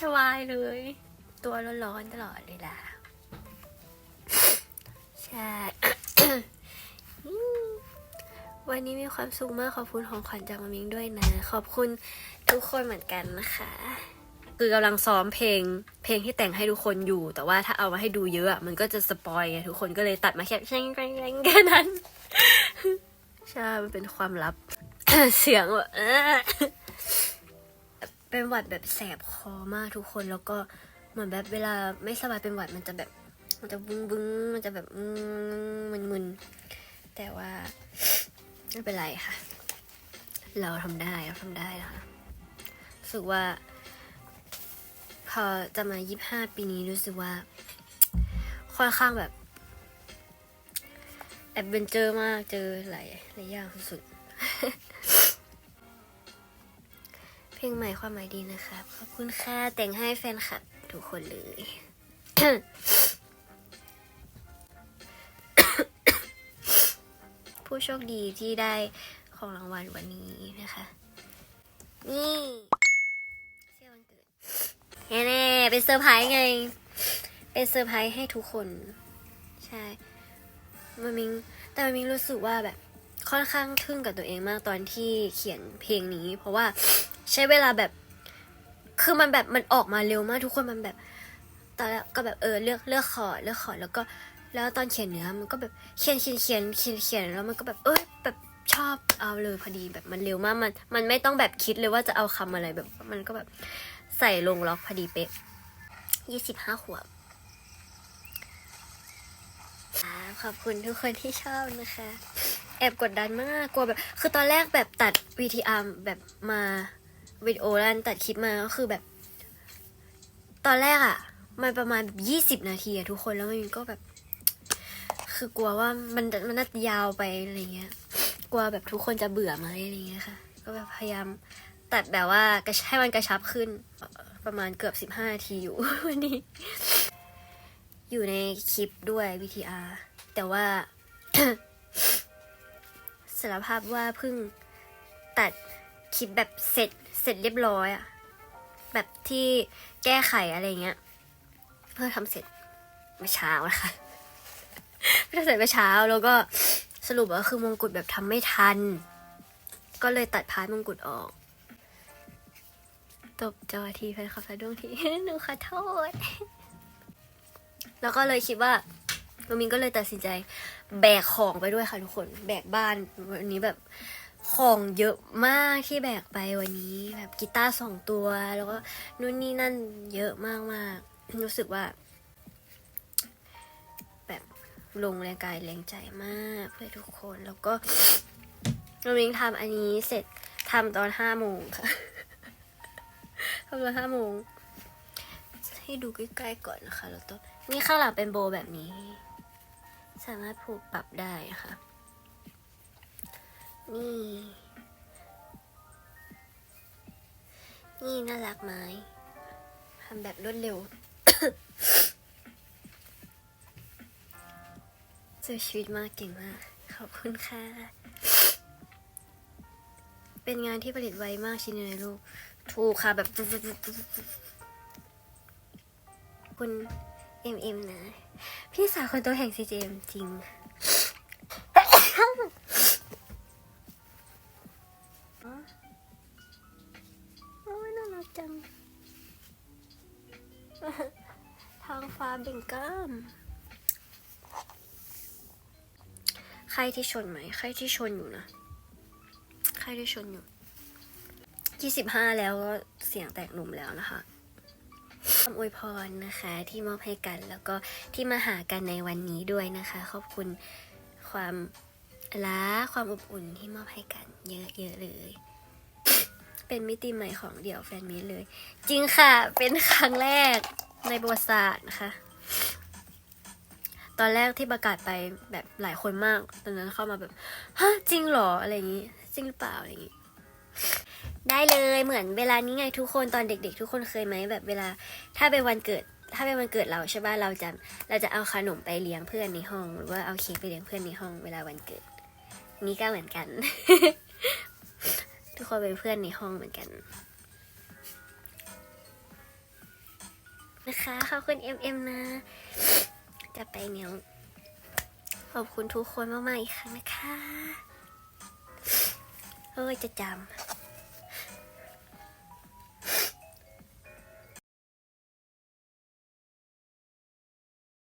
สบายเลย ตัวร้อนๆตลอดเลยล่ะ ใช่ วันนี้มีความสุขมากขอบคุณของขวัญจากมามิงด้วยนะ ขอบคุณทุกคนเหมือนกันนะคะ คือกำลังซ้อมเพลง เพลงที่แต่งให้ทุกคนอยู่ แต่ว่าถ้าเอามาให้ดูเยอะมันก็จะสปอยไงทุกคนก็เลยตัดมาแค่แช่งแรงแรงแค่นั้น ใช่ มันเป็นความลับ เสียงแบบ เป็นหวัดแบบแสบคอมากทุกคนแล้วก็เหมือนแบบเวลาไม่สบายเป็นหวัดมันจะแบบ มันจะบึ้งบึ้งมันจะแบบมึนมึนแต่ว่าไม่เป็นไรค่ะ เราทำได้เราทำได้นะคะรู้สึกว่า พอจะมายี่ห้าปีนี้รู้สึกว่า ค่อนข้างแบบแอดเวนเจอร์มากเจอหลายหลายอย่างสุดๆ เพลงใหม่ความหมายดีนะครับ ขอบคุณค่ะ แต่งให้แฟนคลับทุกคนเลย ผู้โชคดีที่ได้ของรางวัลวันนี้นะคะ นี่เชื่อวันเกิดแน่ๆเป็นเซอร์ไพรส์ไง เป็นเซอร์ไพรส์ให้ทุกคน ใช่มามิงแต่มามิงรู้สึกว่าแบบค่อนข้างทึ่งกับตัวเองมากตอนที่เขียนเพลงนี้ เพราะว่า ใช้เวลาแบบ คือมันแบบมันออกมาเร็วมากทุกคนมันแบบตอนแรกก็แบบเออเลือกเลือกคอเลือกคอแล้วก็ แล้วตอนเขียนเนื้อมันก็แบบเขียนเขียนเขียนเขียนเขียนแล้วมันก็แบบเอ้ยแบบชอบเอาเลยพอดีแบบมันเร็วมากมัน มันไม่ต้องแบบคิดเลยว่าจะเอาคำอะไรแบบ มันก็แบบใส่ลงล็อกพอดีเป๊ะยี่สิบห้าขวบขอบคุณทุกคนที่ชอบนะคะ แอบกดดันมากกลัวแบบ คือตอนแรกแบบตัด VTR แบบมา วิดีโอแล้วตัดคลิปมาก็คือแบบ ตอนแรกอะ่ะ มันประมาณแบบยี่สิบนาทีอะทุกคนแล้วมันก็แบบ คือกลัวว่ามันมันน่าจะยาวไปอะไรเงี้ย กลัวแบบทุกคนจะเบื่อไหมอะไรเงี้ยค่ะ ก็แบบพยายามตัดแบบว่ากระให้มันกระชับขึ้นประมาณเกือบสิบห้านาทีอยู่วันนี้ อยู่ในคลิปด้วย VTR แต่ว่าสารภาพว่าเพิ่งตัดคลิปแบบเสร็จ ร็จเรียบร้อยอะแบบที่แก้ไขอะไรเงี้ย เพื่อทำเสร็จเมื่อเช้านะคะเพื่อเสร็จเมื่อเช้าแล้วก็สรุปว่าคือมงกุฎแบบทำไม่ทัน ก็เลยตัดพาร์ทมงกุฎออกตบจอทีแฟนคลับสะดุ้งทีหนูขอโทษ แล้วก็เลยคิดว่าโนมินก็เลยตัดสินใจ แบกของไปด้วยค่ะทุกคน แบกบ้านวันนี้แบบ ของเยอะมากที่แบกไปวันนี้ แบบกีตาร์สองตัว แล้วก็นู่นนี่นั่นเยอะมากมากรู้สึกว่า แบบลงแรงกายแรงใจมากเพื่อทุกคนแล้วก็โนมิงทำอันนี้เสร็จทำตอนห้าโมงค่ะทำตอนห้าโมงให้ดูใกล้ๆก่อนนะคะแล้วก็นี่ข้างหลังเป็นโบแบบนี้ สามารถผูกปรับได้นะค่ะ นี่ นี่น่ารักไหมทำแบบรวดเร็วเจอชีวิตมากเก่งมาก ขอบคุณค่ะ เป็นงานที่ผลิตไวมากชิ้นหนึ่งในโลกถูกค่ะ แบบ คุณเอ็มเอ็มนะ พี่สาวคนโตแห่งซีเจมจริง ทางฟ้าเบ่งกล้าม ใครที่ชนไหม ใครที่ชนอยู่นะ ใครที่ชนอยู่ยี่สิบห้าแล้วก็เสียงแตกหนุ่มแล้วนะคะคำอวยพรนะคะ ที่มอบให้กันแล้วก็ที่มาหากันในวันนี้ด้วยนะคะ ขอบคุณความรักความอบอุ่นที่มอบให้กันเยอะๆเลย เป็นมิติใหม่ของเดี่ยวแฟนมิตเลย จริงค่ะ เป็นครั้งแรกในประวัติศาสตร์นะคะ ตอนแรกที่ประกาศไปแบบหลายคนมาก ตอนนั้นเข้ามาแบบฮะจริงเหรออะไรอย่างนี้ จริงหรือเปล่าอะไรอย่างนี้ ได้เลยเหมือนเวลานี้ไงทุกคนตอนเด็ก ๆ ทุกคนเคยไหมแบบเวลา ถ้าเป็นวันเกิด ถ้าเป็นวันเกิดเราใช่ป่ะเราจะเราจะเอาขนมไปเลี้ยงเพื่อนในห้อง หรือว่าเอาเค้กไปเลี้ยงเพื่อนในห้องเวลาวันเกิด นี่ก็เหมือนกัน ทุกคนเป็นเพื่อนในห้องเหมือนกัน นะคะขอบคุณ MM นะ จะไปเนียวขอบคุณทุกคนมากๆอีกครั้งนะคะ เอ้ยจะจำ